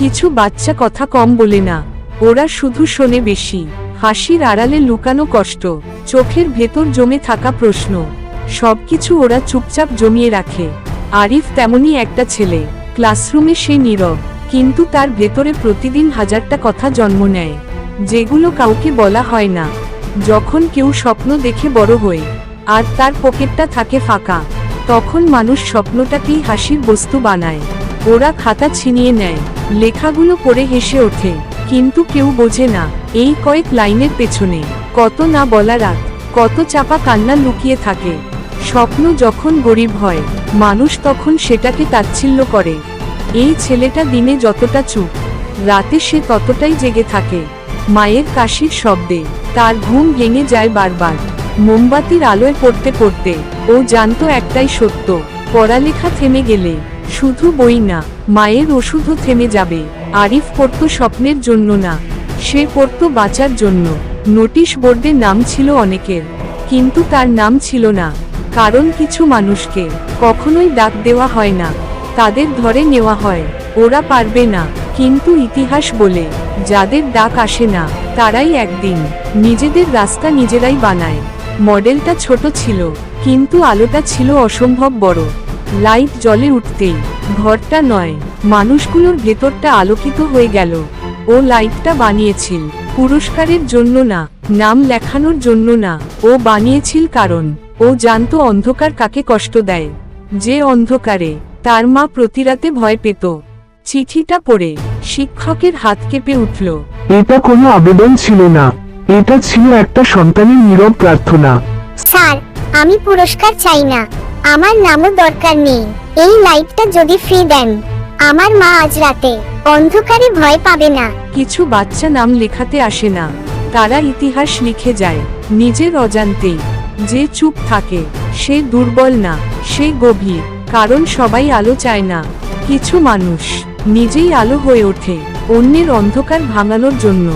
কিছু বাচ্চা কথা কম বলে না। ওরা শুধু শোনে বেশি। হাসির আড়ালে লুকানো কষ্ট। চোখের ভেতর জমে থাকা প্রশ্ন। সবকিছু ওরা চুপচাপ জমিয়ে রাখে। আরিফ তেমনই একটা ছেলে। ক্লাসরুমে সে নীরব। কিন্তু তার ভেতরে প্রতিদিন হাজারটা কথা জন্ম নেয়। যেগুলো কাউকে বলা হয় না। যখন কেউ স্বপ্ন দেখে বড় হয়ে আর তার পকেটটা থাকে ফাঁকা, তখন মানুষ স্বপ্নটাকেই হাসির বস্তু বানায়। ওরা খাতা ছিনিয়ে নেয়। লেখাগুলো পড়ে হেসে ওঠে। কিন্তু কেউ বোঝে না, এই কয়েক লাইনের পেছনে কত না বলা রাত, কত চাপা কান্না লুকিয়ে থাকে। স্বপ্ন যখন গরিব হয়, মানুষ তখন সেটাকে তাচ্ছিল্য করে। এই ছেলেটা দিনে যতটা চুপ, রাতে সে ততটাই জেগে থাকে। মায়ের কাশির শব্দে তার ঘুম ভেঙে যায় বারবার। মোমবাতির আলোয় পড়তে পড়তে ও জানতো একটাই সত্য, পড়ালেখা থেমে গেলে শুধু বই না, মায়ের ওষুধও থেমে যাবে। আরিফ পড়ত স্বপ্নের জন্য না, সে পড়ত বাঁচার জন্য। নোটিশ বোর্ডে নাম ছিল অনেকের, কিন্তু তার নাম ছিল না। কারণ কিছু মানুষকে কখনোই ডাক দেওয়া হয় না, তাদের ধরে নেওয়া হয়, ওরা পারবে না। কিন্তু ইতিহাস বলে, যাদের ডাক আসে না, তারাই একদিন নিজেদের রাস্তা নিজেরাই বানায়। মডেলটা ছোট ছিল, কিন্তু আলোটা ছিল অসম্ভব বড়। লাইট জ্বলে উঠতেই ঘরটা নয় মানুষগুলোর ভেতরটা আলোকিত হয়ে গেল। ও লাইটটা বানিয়েছিল পুরস্কারের জন্য না নাম লেখানোর জন্য না ও বানিয়েছিল কারণ ও জানতো অন্ধকার কাকে কষ্ট দেয়। যে অন্ধকারে তার মা প্রতিরাতে ভয় পেত। চিঠিটা পড়ে শিক্ষকের হাত কেঁপে উঠল। এটা কোনো আবেদন ছিল না এটা ছিল একটা সন্তানের নীরব প্রার্থনা। স্যার আমি পুরস্কার চাই না। আমার নামও দরকার নেই। এই লাইটটা যদি ফ্রি দেন। আমার মা আজ রাতে অন্ধকারে ভয় পাবে না। কিছু বাচ্চা নাম লেখাতে আসে না। তারা ইতিহাস লিখে যায়, নিজের অজান্তেই। যে চুপ থাকে, সে দুর্বল না, সে গভীর, কারণ সবাই আলো চায় না। কিছু মানুষ নিজেই আলো হয়ে ওঠে, অন্যের অন্ধকার ভাঙানোর জন্য।